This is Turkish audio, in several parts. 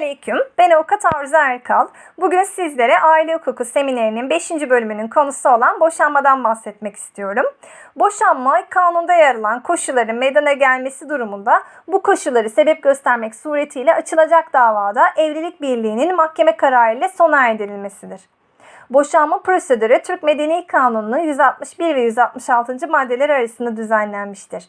Aleyküm. Ben Avukat Arzu Erkal. Bugün sizlere aile hukuku seminerinin 5. bölümünün konusu olan boşanmadan bahsetmek istiyorum. Boşanma, kanunda yer alan koşulların meydana gelmesi durumunda bu koşulları sebep göstermek suretiyle açılacak davada evlilik birliğinin mahkeme kararıyla sona erdirilmesidir. Boşanma prosedürü Türk Medeni Kanunu'nun 161 ve 166. maddeler arasında düzenlenmiştir.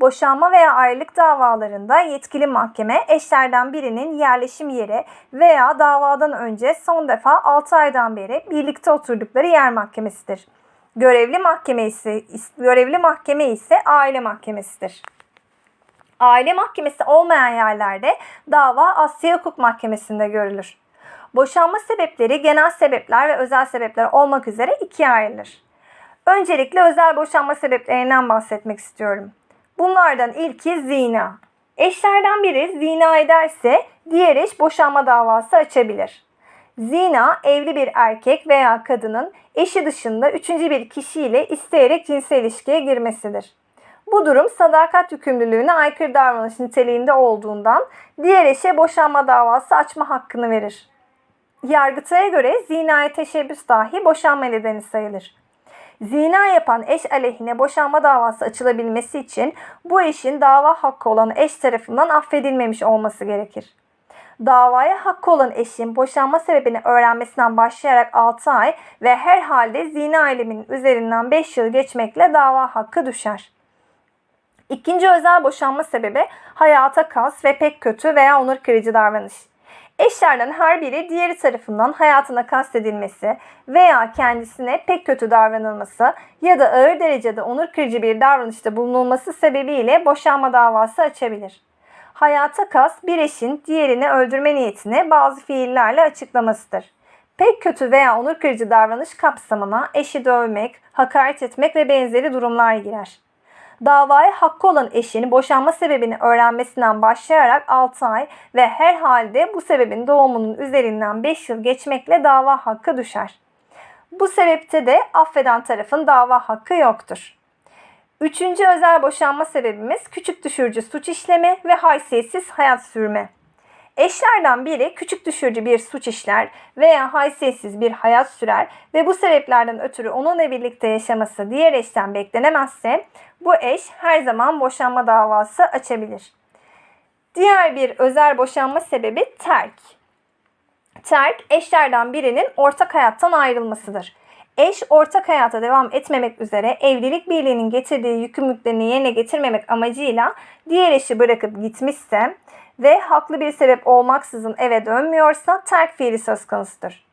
Boşanma veya ayrılık davalarında yetkili mahkeme eşlerden birinin yerleşim yeri veya davadan önce son defa 6 aydan beri birlikte oturdukları yer mahkemesidir. Görevli mahkeme ise görevli mahkeme ise aile mahkemesidir. Aile mahkemesi olmayan yerlerde dava Asya Hukuk Mahkemesi'nde görülür. Boşanma sebepleri genel sebepler ve özel sebepler olmak üzere ikiye ayrılır. Öncelikle özel boşanma sebeplerinden bahsetmek istiyorum. Bunlardan ilki zina. Eşlerden biri zina ederse diğer eş boşanma davası açabilir. Zina evli bir erkek veya kadının eşi dışında üçüncü bir kişiyle isteyerek cinsel ilişkiye girmesidir. Bu durum sadakat yükümlülüğüne aykırı davranış niteliğinde olduğundan diğer eşe boşanma davası açma hakkını verir. Yargıtay'a göre zinaya teşebbüs dahi boşanma nedeni sayılır. Zina yapan eş aleyhine boşanma davası açılabilmesi için bu eşin dava hakkı olan eş tarafından affedilmemiş olması gerekir. Davaya hakkı olan eşin boşanma sebebini öğrenmesinden başlayarak 6 ay ve herhalde zina eyleminin üzerinden 5 yıl geçmekle dava hakkı düşer. İkinci özel boşanma sebebi hayata kas ve pek kötü veya onur kırıcı davranış. Eşlerden her biri diğeri tarafından hayatına kastedilmesi veya kendisine pek kötü davranılması ya da ağır derecede onur kırıcı bir davranışta bulunulması sebebiyle boşanma davası açabilir. Hayata kas bir eşin diğerini öldürme niyetini bazı fiillerle açıklamasıdır. Pek kötü veya onur kırıcı davranış kapsamına eşi dövmek, hakaret etmek ve benzeri durumlar girer davaya hakkı olan eşinin boşanma sebebini öğrenmesinden başlayarak 6 ay ve herhalde bu sebebin doğumunun üzerinden 5 yıl geçmekle dava hakkı düşer. Bu sebepte de affeden tarafın dava hakkı yoktur. Üçüncü özel boşanma sebebimiz küçük düşürücü suç işlemi ve haysiyetsiz hayat sürme. Eşlerden biri küçük düşürücü bir suç işler veya haysiyetsiz bir hayat sürer ve bu sebeplerden ötürü onunla birlikte yaşaması diğer eşten beklenemezse bu eş her zaman boşanma davası açabilir. Diğer bir özel boşanma sebebi terk. Terk eşlerden birinin ortak hayattan ayrılmasıdır. Eş ortak hayata devam etmemek üzere evlilik birliğinin getirdiği yükümlülüklerini yerine getirmemek amacıyla diğer eşi bırakıp gitmişse ve haklı bir sebep olmaksızın eve dönmüyorsa terk fiili söz konusudur.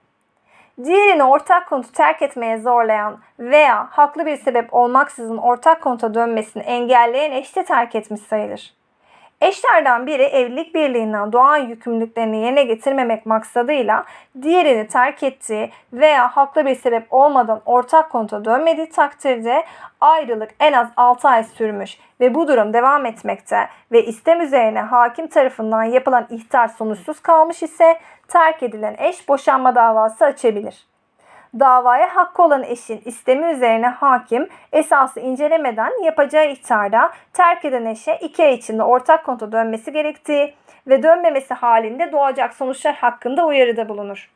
Diğerini ortak konutu terk etmeye zorlayan veya haklı bir sebep olmaksızın ortak konuta dönmesini engelleyen eş de terk etmiş sayılır. Eşlerden biri evlilik birliğinden doğan yükümlülüklerini yerine getirmemek maksadıyla diğerini terk ettiği veya haklı bir sebep olmadan ortak konuta dönmediği takdirde ayrılık en az 6 ay sürmüş ve bu durum devam etmekte ve istem üzerine hakim tarafından yapılan ihtar sonuçsuz kalmış ise terk edilen eş boşanma davası açabilir davaya hakkı olan eşin istemi üzerine hakim esası incelemeden yapacağı ihtarda terk eden eşe iki ay içinde ortak konta dönmesi gerektiği ve dönmemesi halinde doğacak sonuçlar hakkında uyarıda bulunur.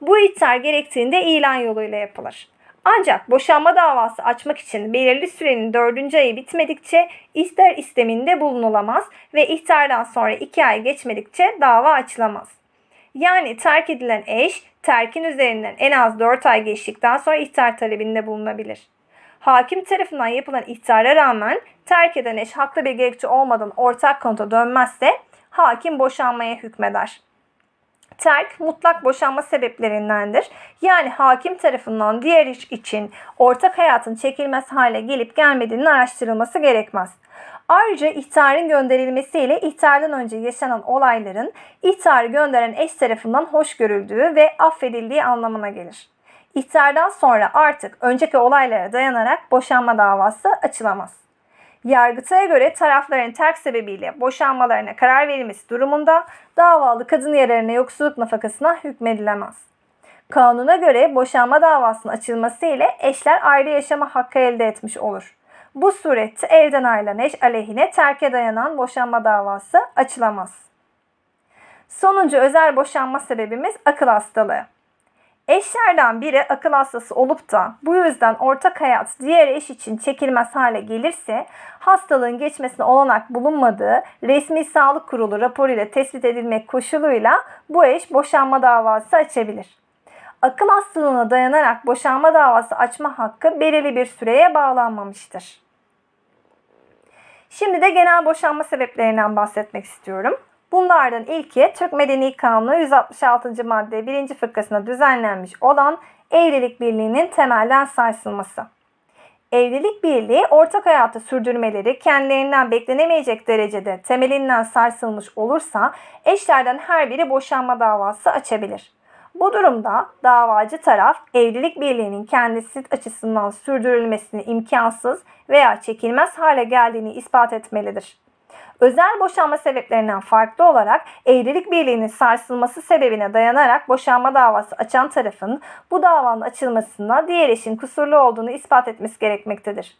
Bu ihtar gerektiğinde ilan yoluyla yapılır. Ancak boşanma davası açmak için belirli sürenin dördüncü ayı bitmedikçe ister isteminde bulunulamaz ve ihtardan sonra iki ay geçmedikçe dava açılamaz. Yani terk edilen eş terkin üzerinden en az 4 ay geçtikten sonra ihtar talebinde bulunabilir. Hakim tarafından yapılan ihtara rağmen terk eden eş haklı bir gerekçe olmadan ortak konuta dönmezse hakim boşanmaya hükmeder. Terk mutlak boşanma sebeplerindendir. Yani hakim tarafından diğer iş için ortak hayatın çekilmez hale gelip gelmediğinin araştırılması gerekmez. Ayrıca ihtarın gönderilmesiyle ihtardan önce yaşanan olayların ihtarı gönderen eş tarafından hoş görüldüğü ve affedildiği anlamına gelir. İhtardan sonra artık önceki olaylara dayanarak boşanma davası açılamaz. Yargıtay'a göre tarafların terk sebebiyle boşanmalarına karar verilmesi durumunda davalı kadın yararına yoksulluk nafakasına hükmedilemez. Kanuna göre boşanma davasının açılması ile eşler ayrı yaşama hakkı elde etmiş olur. Bu surette evden ayrılan eş aleyhine terke dayanan boşanma davası açılamaz. Sonuncu özel boşanma sebebimiz akıl hastalığı. Eşlerden biri akıl hastası olup da bu yüzden ortak hayat diğer eş için çekilmez hale gelirse hastalığın geçmesine olanak bulunmadığı resmi sağlık kurulu raporuyla tespit edilmek koşuluyla bu eş boşanma davası açabilir. Akıl hastalığına dayanarak boşanma davası açma hakkı belirli bir süreye bağlanmamıştır. Şimdi de genel boşanma sebeplerinden bahsetmek istiyorum. Bunlardan ilki Türk Medeni Kanunu 166. madde 1. fıkrasında düzenlenmiş olan evlilik birliğinin temelden sarsılması. Evlilik birliği ortak hayatı sürdürmeleri kendilerinden beklenemeyecek derecede temelinden sarsılmış olursa eşlerden her biri boşanma davası açabilir. Bu durumda davacı taraf evlilik birliğinin kendisi açısından sürdürülmesini imkansız veya çekilmez hale geldiğini ispat etmelidir. Özel boşanma sebeplerinden farklı olarak evlilik birliğinin sarsılması sebebine dayanarak boşanma davası açan tarafın bu davanın açılmasında diğer eşin kusurlu olduğunu ispat etmesi gerekmektedir.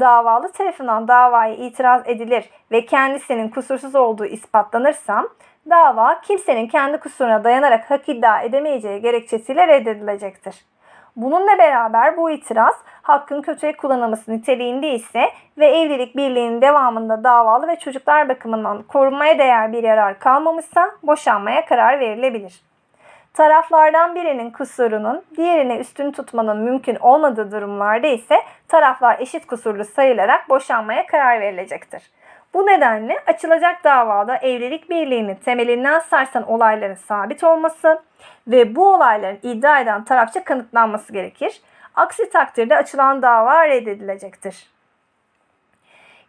Davalı tarafından davaya itiraz edilir ve kendisinin kusursuz olduğu ispatlanırsa dava kimsenin kendi kusuruna dayanarak hak iddia edemeyeceği gerekçesiyle reddedilecektir. Bununla beraber bu itiraz hakkın kötüye kullanılması niteliğinde ise ve evlilik birliğinin devamında davalı ve çocuklar bakımından korunmaya değer bir yarar kalmamışsa boşanmaya karar verilebilir. Taraflardan birinin kusurunun diğerine üstün tutmanın mümkün olmadığı durumlarda ise taraflar eşit kusurlu sayılarak boşanmaya karar verilecektir. Bu nedenle açılacak davada evlilik birliğinin temelinden sarsan olayların sabit olması ve bu olayların iddia eden tarafça kanıtlanması gerekir. Aksi takdirde açılan dava reddedilecektir.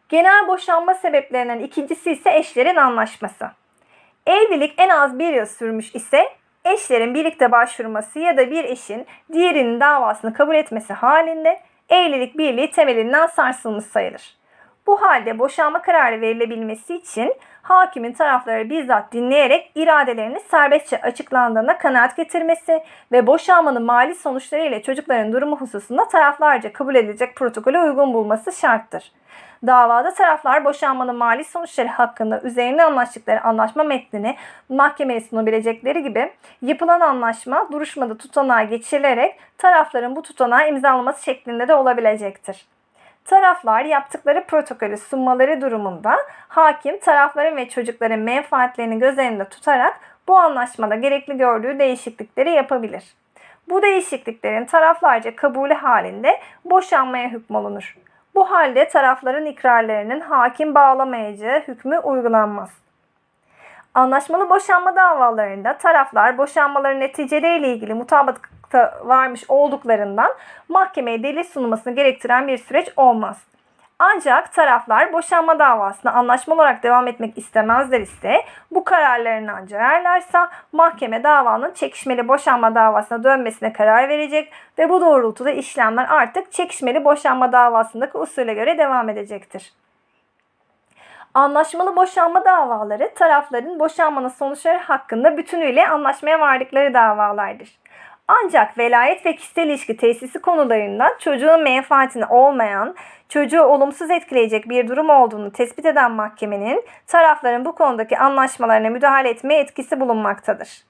Genel boşanma sebeplerinden ikincisi ise eşlerin anlaşması. Evlilik en az bir yıl sürmüş ise eşlerin birlikte başvurması ya da bir eşin diğerinin davasını kabul etmesi halinde evlilik birliği temelinden sarsılmış sayılır. Bu halde boşanma kararı verilebilmesi için hakimin tarafları bizzat dinleyerek iradelerinin serbestçe açıklandığına kanaat getirmesi ve boşanmanın mali sonuçları ile çocukların durumu hususunda taraflarca kabul edilecek protokole uygun bulması şarttır. Davada taraflar boşanmanın mali sonuçları hakkında üzerine anlaştıkları anlaşma metnini mahkemeye sunabilecekleri gibi yapılan anlaşma duruşmada tutanağa geçirilerek tarafların bu tutanağı imzalaması şeklinde de olabilecektir. Taraflar yaptıkları protokolü sunmaları durumunda hakim tarafların ve çocukların menfaatlerini göz önünde tutarak bu anlaşmada gerekli gördüğü değişiklikleri yapabilir. Bu değişikliklerin taraflarca kabulü halinde boşanmaya hükmolunur. Bu halde tarafların ikrarlarının hakim bağlamayacağı hükmü uygulanmaz. Anlaşmalı boşanma davalarında taraflar boşanmaların neticeleriyle ilgili mutabakata varmış olduklarından mahkemeye delil sunulmasını gerektiren bir süreç olmaz. Ancak taraflar boşanma davasına anlaşmalı olarak devam etmek istemezler ise bu kararlarından cayarlarsa mahkeme davanın çekişmeli boşanma davasına dönmesine karar verecek ve bu doğrultuda işlemler artık çekişmeli boşanma davasındaki usule göre devam edecektir. Anlaşmalı boşanma davaları tarafların boşanmanın sonuçları hakkında bütünüyle anlaşmaya vardıkları davalardır. Ancak velayet ve kişisel ilişki tesisi konularında çocuğun menfaatine olmayan, çocuğu olumsuz etkileyecek bir durum olduğunu tespit eden mahkemenin tarafların bu konudaki anlaşmalarına müdahale etmeye etkisi bulunmaktadır.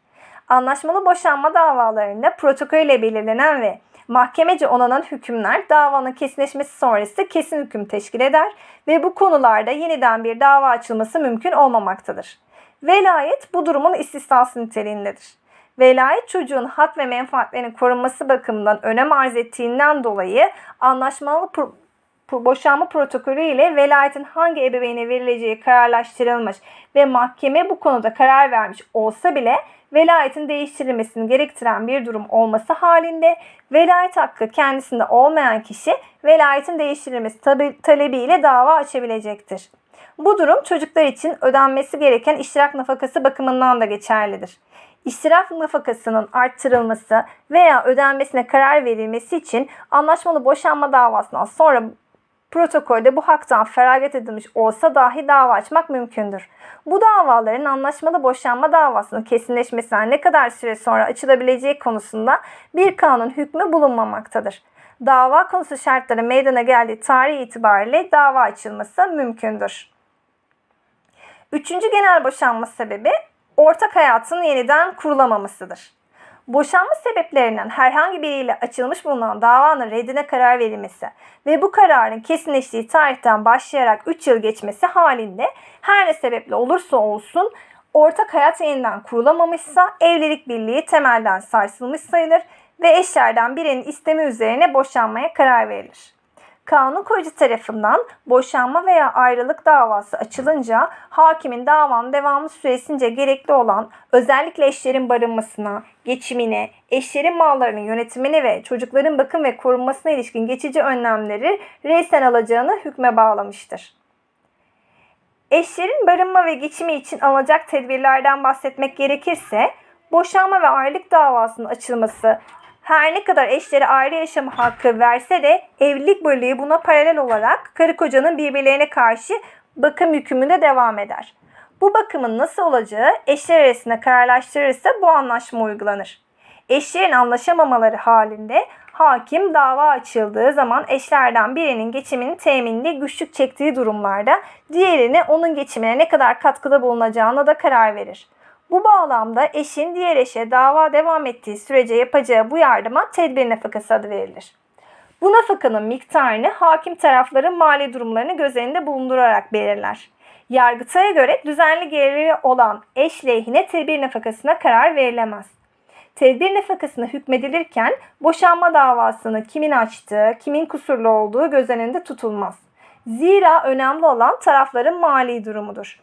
Anlaşmalı boşanma davalarında protokol ile belirlenen ve mahkemece onanan hükümler davanın kesinleşmesi sonrası kesin hüküm teşkil eder ve bu konularda yeniden bir dava açılması mümkün olmamaktadır. Velayet bu durumun istisnası niteliğindedir. Velayet çocuğun hak ve menfaatlerinin korunması bakımından önem arz ettiğinden dolayı anlaşmalı pro- boşanma protokolü ile velayetin hangi ebeveyne verileceği kararlaştırılmış ve mahkeme bu konuda karar vermiş olsa bile velayetin değiştirilmesini gerektiren bir durum olması halinde velayet hakkı kendisinde olmayan kişi velayetin değiştirilmesi talebiyle dava açabilecektir. Bu durum çocuklar için ödenmesi gereken iştirak nafakası bakımından da geçerlidir. İştirak nafakasının arttırılması veya ödenmesine karar verilmesi için anlaşmalı boşanma davasından sonra protokolde bu haktan feragat edilmiş olsa dahi dava açmak mümkündür. Bu davaların anlaşmalı boşanma davasının kesinleşmesinden ne kadar süre sonra açılabileceği konusunda bir kanun hükmü bulunmamaktadır. Dava konusu şartları meydana geldiği tarih itibariyle dava açılması mümkündür. Üçüncü genel boşanma sebebi ortak hayatın yeniden kurulamamasıdır. Boşanma sebeplerinden herhangi biriyle açılmış bulunan davanın reddine karar verilmesi ve bu kararın kesinleştiği tarihten başlayarak 3 yıl geçmesi halinde her ne sebeple olursa olsun ortak hayat yeniden kurulamamışsa evlilik birliği temelden sarsılmış sayılır ve eşlerden birinin istemi üzerine boşanmaya karar verilir. Kanun koyucu tarafından boşanma veya ayrılık davası açılınca hakimin davanın devamı süresince gerekli olan özellikle eşlerin barınmasına, geçimine, eşlerin mallarının yönetimine ve çocukların bakım ve korunmasına ilişkin geçici önlemleri reysen alacağını hükme bağlamıştır. Eşlerin barınma ve geçimi için alınacak tedbirlerden bahsetmek gerekirse, boşanma ve ayrılık davasının açılması her ne kadar eşleri ayrı yaşama hakkı verse de evlilik birliği buna paralel olarak karı kocanın birbirlerine karşı bakım yükümünde devam eder. Bu bakımın nasıl olacağı eşler arasında kararlaştırırsa bu anlaşma uygulanır. Eşlerin anlaşamamaları halinde hakim dava açıldığı zaman eşlerden birinin geçiminin temininde güçlük çektiği durumlarda diğerini onun geçimine ne kadar katkıda bulunacağına da karar verir. Bu bağlamda eşin diğer eşe dava devam ettiği sürece yapacağı bu yardıma tedbir nafakası adı verilir. Bu nafakanın miktarını hakim tarafların mali durumlarını göz önünde bulundurarak belirler. Yargıtay'a göre düzenli geliri olan eş lehine tedbir nafakasına karar verilemez. Tedbir nafakasına hükmedilirken boşanma davasını kimin açtığı, kimin kusurlu olduğu göz önünde tutulmaz. Zira önemli olan tarafların mali durumudur.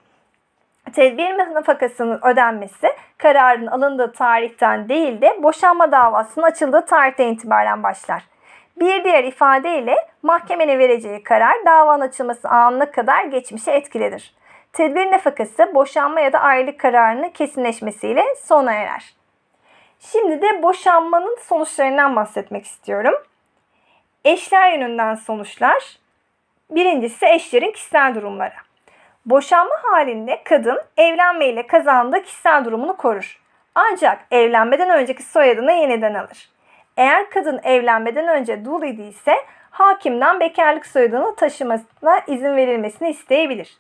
Tedbir nafakasının ödenmesi kararın alındığı tarihten değil de boşanma davasının açıldığı tarihten itibaren başlar. Bir diğer ifadeyle mahkemenin vereceği karar davanın açılması anına kadar geçmişe etkilidir. Tedbir nafakası boşanma ya da ayrılık kararının kesinleşmesiyle sona erer. Şimdi de boşanmanın sonuçlarından bahsetmek istiyorum. Eşler yönünden sonuçlar. Birincisi eşlerin kişisel durumları. Boşanma halinde kadın evlenmeyle kazandığı kişisel durumunu korur. Ancak evlenmeden önceki soyadını yeniden alır. Eğer kadın evlenmeden önce dul idiyse hakimden bekarlık soyadını taşımasına izin verilmesini isteyebilir.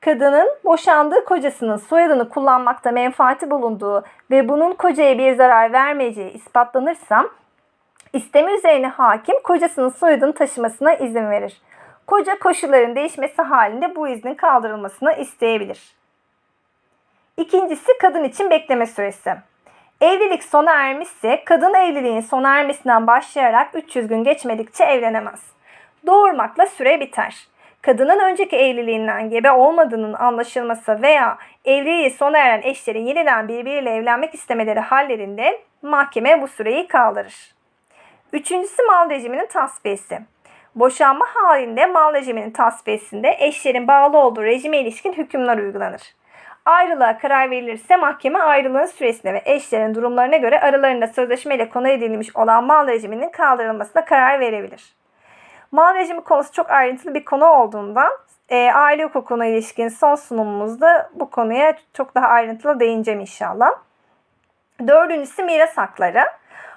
Kadının boşandığı kocasının soyadını kullanmakta menfaati bulunduğu ve bunun kocaya bir zarar vermeyeceği ispatlanırsa istemi üzerine hakim kocasının soyadını taşımasına izin verir. Koca koşulların değişmesi halinde bu iznin kaldırılmasını isteyebilir. İkincisi kadın için bekleme süresi. Evlilik sona ermişse kadın evliliğin sona ermesinden başlayarak 300 gün geçmedikçe evlenemez. Doğurmakla süre biter. Kadının önceki evliliğinden gebe olmadığının anlaşılması veya evliliği sona eren eşlerin yeniden birbiriyle evlenmek istemeleri hallerinde mahkeme bu süreyi kaldırır. Üçüncüsü mal rejiminin tasfiyesi. Boşanma halinde mal rejiminin tasfiyesinde eşlerin bağlı olduğu rejime ilişkin hükümler uygulanır. Ayrılığa karar verilirse mahkeme ayrılığın süresine ve eşlerin durumlarına göre aralarında sözleşmeyle konu edilmiş olan mal rejiminin kaldırılmasına karar verebilir. Mal rejimi konusu çok ayrıntılı bir konu olduğundan e, aile hukukuna ilişkin son sunumumuzda bu konuya çok daha ayrıntılı değineceğim inşallah. Dördüncüsü miras hakları.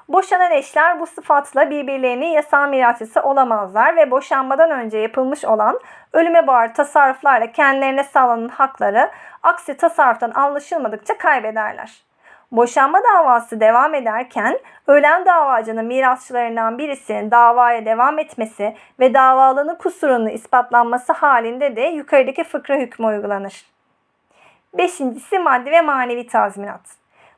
Boşanan eşler bu sıfatla birbirlerinin yasal mirasçısı olamazlar ve boşanmadan önce yapılmış olan ölüme bağır tasarruflarla kendilerine sağlanan hakları aksi tasarruftan anlaşılmadıkça kaybederler. Boşanma davası devam ederken ölen davacının mirasçılarından birisinin davaya devam etmesi ve davalının kusurunu ispatlanması halinde de yukarıdaki fıkra hükmü uygulanır. Beşincisi maddi ve manevi tazminat.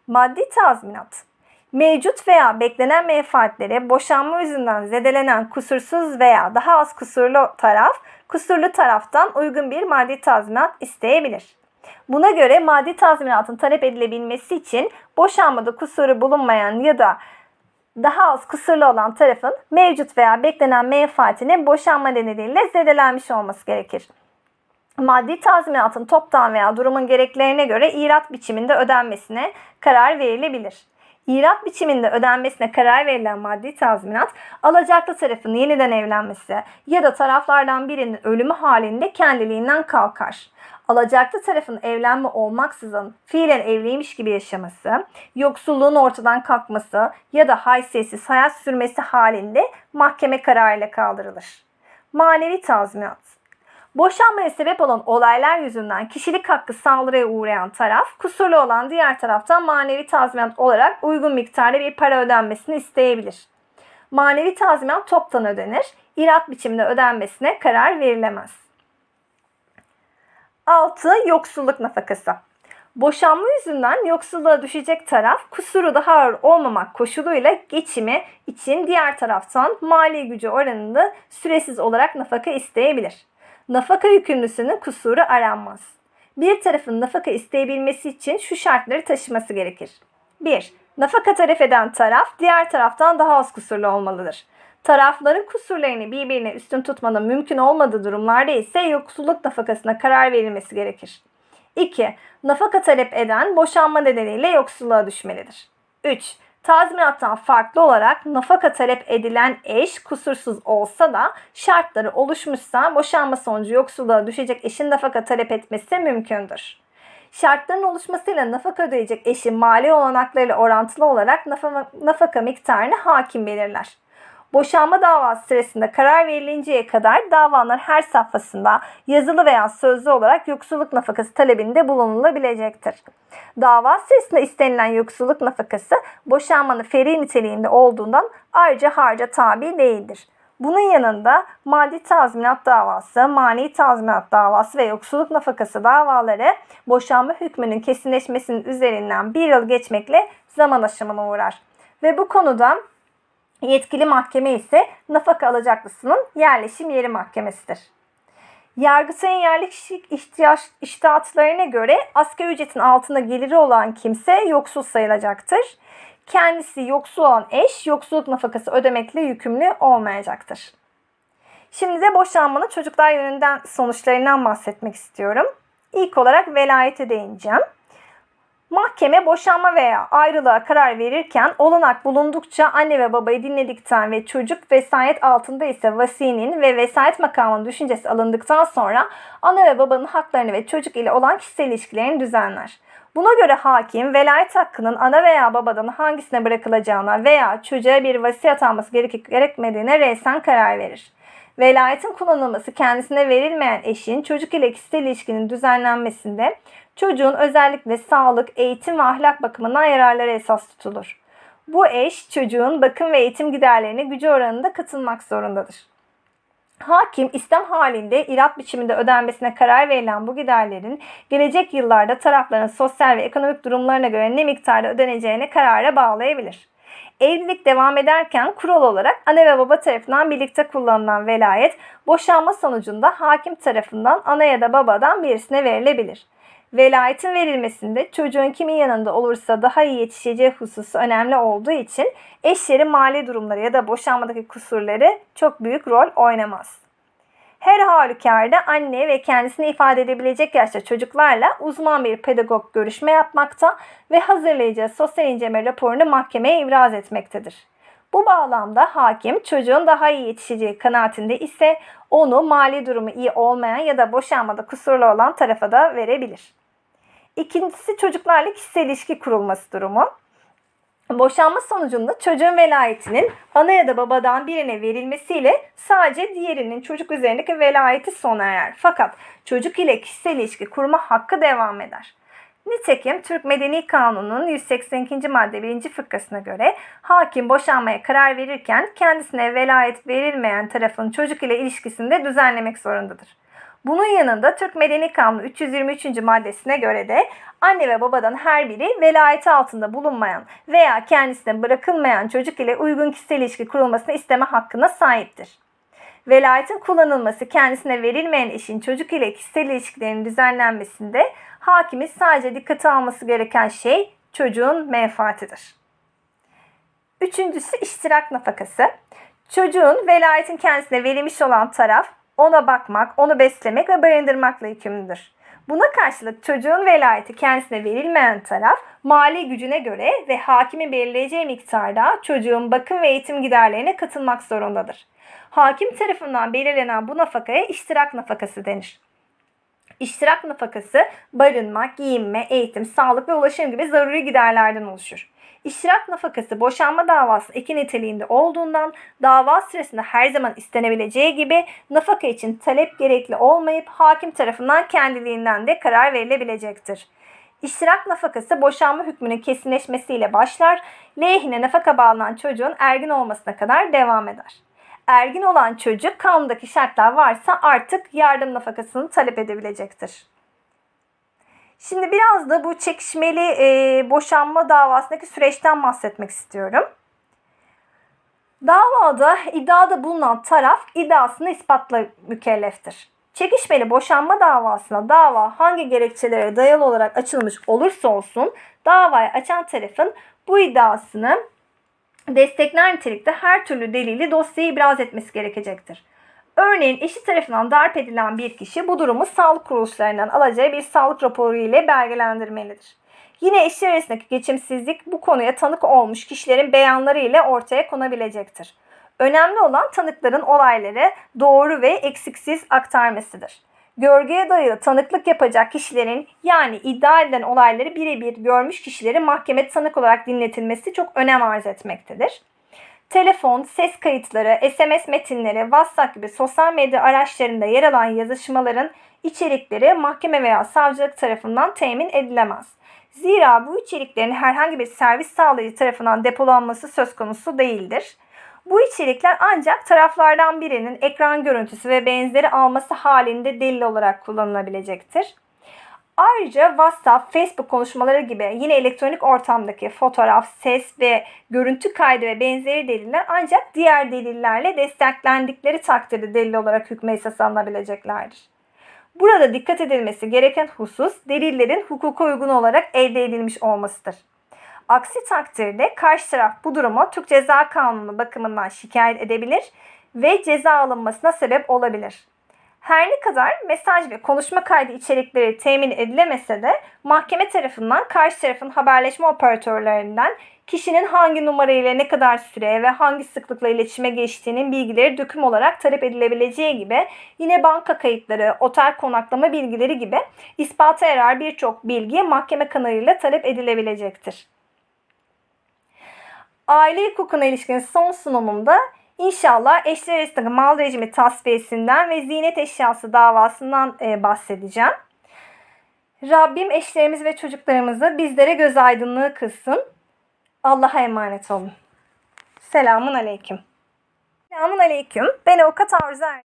Maddi tazminat mevcut veya beklenen menfaatlere boşanma yüzünden zedelenen kusursuz veya daha az kusurlu taraf, kusurlu taraftan uygun bir maddi tazminat isteyebilir. Buna göre maddi tazminatın talep edilebilmesi için boşanmada kusuru bulunmayan ya da daha az kusurlu olan tarafın mevcut veya beklenen menfaatinin boşanma nedeniyle zedelenmiş olması gerekir. Maddi tazminatın toptan veya durumun gereklerine göre irat biçiminde ödenmesine karar verilebilir. İrat biçiminde ödenmesine karar verilen maddi tazminat, alacaklı tarafın yeniden evlenmesi ya da taraflardan birinin ölümü halinde kendiliğinden kalkar. Alacaklı tarafın evlenme olmaksızın fiilen evliymiş gibi yaşaması, yoksulluğun ortadan kalkması ya da haysiyetsiz hayat sürmesi halinde mahkeme kararıyla kaldırılır. Manevi tazminat Boşanmaya sebep olan olaylar yüzünden kişilik hakkı saldırıya uğrayan taraf, kusurlu olan diğer taraftan manevi tazminat olarak uygun miktarda bir para ödenmesini isteyebilir. Manevi tazminat toptan ödenir, irat biçiminde ödenmesine karar verilemez. 6. Yoksulluk nafakası. Boşanma yüzünden yoksulluğa düşecek taraf kusuru daha ağır olmamak koşuluyla geçimi için diğer taraftan mali gücü oranında süresiz olarak nafaka isteyebilir. Nafaka yükümlüsünün kusuru aranmaz. Bir tarafın nafaka isteyebilmesi için şu şartları taşıması gerekir. 1. Nafaka talep eden taraf diğer taraftan daha az kusurlu olmalıdır. Tarafların kusurlarını birbirine üstün tutmanın mümkün olmadığı durumlarda ise yoksulluk nafakasına karar verilmesi gerekir. 2. Nafaka talep eden boşanma nedeniyle yoksulluğa düşmelidir. 3. Tazminattan farklı olarak nafaka talep edilen eş kusursuz olsa da şartları oluşmuşsa boşanma sonucu yoksulluğa düşecek eşin nafaka talep etmesi mümkündür. Şartların oluşmasıyla nafaka ödeyecek eşin mali olanaklarıyla orantılı olarak nafaka, nafaka miktarını hakim belirler. Boşanma davası sırasında karar verilinceye kadar davanın her safhasında yazılı veya sözlü olarak yoksulluk nafakası talebinde bulunulabilecektir. Dava sırasında istenilen yoksulluk nafakası boşanmanın feri niteliğinde olduğundan ayrıca harca tabi değildir. Bunun yanında maddi tazminat davası, mani tazminat davası ve yoksulluk nafakası davaları boşanma hükmünün kesinleşmesinin üzerinden bir yıl geçmekle zaman aşımına uğrar. Ve bu konuda Yetkili mahkeme ise nafaka alacaklısının yerleşim yeri mahkemesidir. Yargıtay'ın yerleşik ihtiyaç iştihatlarına göre asgari ücretin altında geliri olan kimse yoksul sayılacaktır. Kendisi yoksul olan eş yoksulluk nafakası ödemekle yükümlü olmayacaktır. Şimdi de boşanmanın çocuklar yönünden sonuçlarından bahsetmek istiyorum. İlk olarak velayete değineceğim. Mahkeme boşanma veya ayrılığa karar verirken olanak bulundukça anne ve babayı dinledikten ve çocuk vesayet altında ise vasinin ve vesayet makamının düşüncesi alındıktan sonra ana ve babanın haklarını ve çocuk ile olan kişisel ilişkilerini düzenler. Buna göre hakim velayet hakkının ana veya babadan hangisine bırakılacağına veya çocuğa bir vasiyet alması gerekip gerekmediğine resen karar verir. Velayetin kullanılması kendisine verilmeyen eşin çocuk ile kişisel ilişkinin düzenlenmesinde çocuğun özellikle sağlık, eğitim ve ahlak bakımından yararları esas tutulur. Bu eş çocuğun bakım ve eğitim giderlerine gücü oranında katılmak zorundadır. Hakim İslam halinde irat biçiminde ödenmesine karar verilen bu giderlerin gelecek yıllarda tarafların sosyal ve ekonomik durumlarına göre ne miktarda ödeneceğine karara bağlayabilir. Evlilik devam ederken kural olarak anne ve baba tarafından birlikte kullanılan velayet boşanma sonucunda hakim tarafından ana ya da babadan birisine verilebilir. Velayetin verilmesinde çocuğun kimin yanında olursa daha iyi yetişeceği hususu önemli olduğu için eşlerin mali durumları ya da boşanmadaki kusurları çok büyük rol oynamaz. Her halükarda anne ve kendisini ifade edebilecek yaşta çocuklarla uzman bir pedagog görüşme yapmakta ve hazırlayacağı sosyal inceleme raporunu mahkemeye ibraz etmektedir. Bu bağlamda hakim çocuğun daha iyi yetişeceği kanaatinde ise onu mali durumu iyi olmayan ya da boşanmada kusurlu olan tarafa da verebilir. İkincisi çocuklarla kişisel ilişki kurulması durumu. Boşanma sonucunda çocuğun velayetinin ana ya da babadan birine verilmesiyle sadece diğerinin çocuk üzerindeki velayeti sona erer. Fakat çocuk ile kişisel ilişki kurma hakkı devam eder. Nitekim Türk Medeni Kanunu'nun 182. madde 1. fıkrasına göre hakim boşanmaya karar verirken kendisine velayet verilmeyen tarafın çocuk ile ilişkisini de düzenlemek zorundadır. Bunun yanında Türk Medeni Kanunu 323. maddesine göre de anne ve babadan her biri velayeti altında bulunmayan veya kendisine bırakılmayan çocuk ile uygun kişisel ilişki kurulmasını isteme hakkına sahiptir. Velayetin kullanılması kendisine verilmeyen eşin çocuk ile kişisel ilişkilerin düzenlenmesinde hakimin sadece dikkate alması gereken şey çocuğun menfaatidir. Üçüncüsü iştirak nafakası. Çocuğun velayetin kendisine verilmiş olan taraf ona bakmak, onu beslemek ve barındırmakla yükümlüdür. Buna karşılık çocuğun velayeti kendisine verilmeyen taraf mali gücüne göre ve hakimin belirleyeceği miktarda çocuğun bakım ve eğitim giderlerine katılmak zorundadır. Hakim tarafından belirlenen bu nafakaya iştirak nafakası denir. İştirak nafakası barınma, giyinme, eğitim, sağlık ve ulaşım gibi zaruri giderlerden oluşur. İştirak nafakası boşanma davası eki niteliğinde olduğundan dava sırasında her zaman istenebileceği gibi nafaka için talep gerekli olmayıp hakim tarafından kendiliğinden de karar verilebilecektir. İştirak nafakası boşanma hükmünün kesinleşmesiyle başlar, lehine nafaka bağlanan çocuğun ergin olmasına kadar devam eder. Ergin olan çocuk kanundaki şartlar varsa artık yardım nafakasını talep edebilecektir. Şimdi biraz da bu çekişmeli e, boşanma davasındaki süreçten bahsetmek istiyorum. Davada iddiada bulunan taraf iddiasını ispatla mükelleftir. Çekişmeli boşanma davasına dava hangi gerekçelere dayalı olarak açılmış olursa olsun davayı açan tarafın bu iddiasını destekler nitelikte her türlü delili dosyayı ibraz etmesi gerekecektir. Örneğin eşi tarafından darp edilen bir kişi bu durumu sağlık kuruluşlarından alacağı bir sağlık raporu ile belgelendirmelidir. Yine eşler arasındaki geçimsizlik bu konuya tanık olmuş kişilerin beyanları ile ortaya konabilecektir. Önemli olan tanıkların olayları doğru ve eksiksiz aktarmasıdır. Görgüye dayalı tanıklık yapacak kişilerin yani iddia edilen olayları birebir görmüş kişilerin mahkeme tanık olarak dinletilmesi çok önem arz etmektedir. Telefon, ses kayıtları, SMS metinleri, WhatsApp gibi sosyal medya araçlarında yer alan yazışmaların içerikleri mahkeme veya savcılık tarafından temin edilemez. Zira bu içeriklerin herhangi bir servis sağlayıcı tarafından depolanması söz konusu değildir. Bu içerikler ancak taraflardan birinin ekran görüntüsü ve benzeri alması halinde delil olarak kullanılabilecektir. Ayrıca WhatsApp, Facebook konuşmaları gibi yine elektronik ortamdaki fotoğraf, ses ve görüntü kaydı ve benzeri deliller ancak diğer delillerle desteklendikleri takdirde delil olarak hükme esas alınabileceklerdir. Burada dikkat edilmesi gereken husus delillerin hukuka uygun olarak elde edilmiş olmasıdır. Aksi takdirde karşı taraf bu durumu Türk Ceza Kanunu bakımından şikayet edebilir ve ceza alınmasına sebep olabilir. Her ne kadar mesaj ve konuşma kaydı içerikleri temin edilemese de mahkeme tarafından karşı tarafın haberleşme operatörlerinden kişinin hangi numarayla ne kadar süre ve hangi sıklıkla iletişime geçtiğinin bilgileri döküm olarak talep edilebileceği gibi yine banka kayıtları, otel konaklama bilgileri gibi ispata yarar birçok bilgi mahkeme kanalıyla talep edilebilecektir. Aile hukukuna ilişkin son sunumumda İnşallah eşler arasındaki mal rejimi tasfiyesinden ve zinet eşyası davasından e, bahsedeceğim. Rabbim eşlerimiz ve çocuklarımızı bizlere göz aydınlığı kılsın. Allah'a emanet olun. Selamun aleyküm. Selamun aleyküm. Ben avukat Arzu Er-